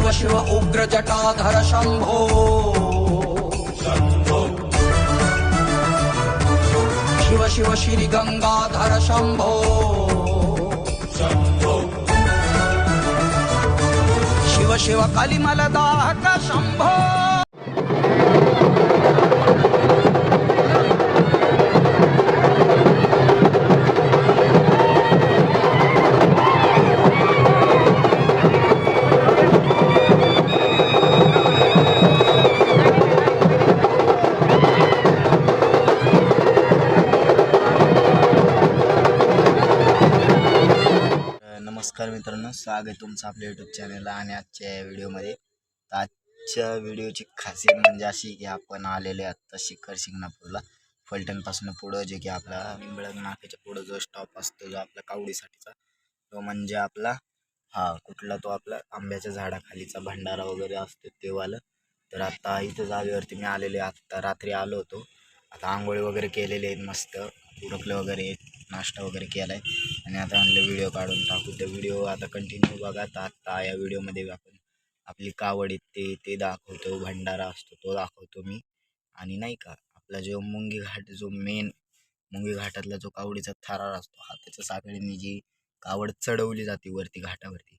शिव शिव उग्रजटाधर शम्भो शिव शिवशिव श्रीगङ्गाधर शम्भो शिव शिव कलिमलदाहक शम्भो नमस्कार मित्रांनो स्वागत आहे तुमचं आपल्या यूट्यूब चॅनलला आणि आजच्या या व्हिडिओमध्ये. तर आजच्या व्हिडिओची खासियत म्हणजे अशी की आपण आलेले आत्ता शिखर शिंगणापूरला. फलटणपासून पुढं जे की आपला निंबळक नाक्याच्या पुढं जो स्टॉप असतो जो आपला कावडीसाठीचा तो म्हणजे आपला हा कुठला तो आपला आंब्याच्या झाडाखालीचा भंडारा वगैरे असतो तेवालं. तर आत्ता इथं जागेवरती मी आलेले आत्ता रात्री आलो होतो. आता आंघोळी वगैरे केलेले आहेत मस्त उरकलं वगैरे. नाश्ता वगैरे केला आहे आणि आता आणलं व्हिडिओ काढून टाकू. तर व्हिडिओ आता कंटिन्यू बघा. तर आता या व्हिडिओमध्ये आपण आपली कावड येते ते दाखवतो. भंडारा असतो तो दाखवतो मी. आणि नाही का आपला जो मुंगी घाट जो मेन मुंगी घाटातला जो कावडीचा थरार असतो हा त्याच्या साखळीने जी कावड चढवली जाते वरती घाटावरती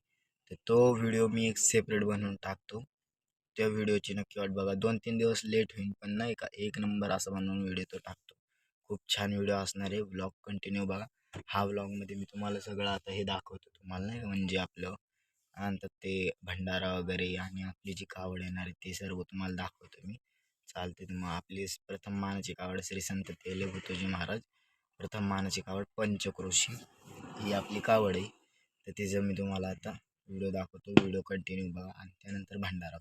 तर तो व्हिडिओ मी एक सेपरेट बनवून टाकतो. त्या व्हिडिओची नक्की वाट बघा. दोन तीन दिवस लेट होईल पण नाही का एक नंबर असं बनवून व्हिडिओ तो टाकतो. खूप छान व्हिडिओ असणार आहे. ब्लॉग कंटिन्यू बघा. हा व्लॉगमध्ये मी तुम्हाला सगळं आता हे दाखवतो तुम्हाला नाही म्हणजे आपलं काय ते भंडारा वगैरे आणि आपली जी कावड येणार आहे ते सर्व तुम्हाला दाखवतो मी. चालते तर मग आपली प्रथम मानाची कावड श्री संत तेले भुतोजी महाराज. प्रथम मानाची कावड पंचक्रोशी. ही आपली कावड आहे. तर तिचं मी तुम्हाला आता व्हिडिओ दाखवतो व्हिडिओ कंटिन्यू बघा. आणि त्यानंतर भंडारा.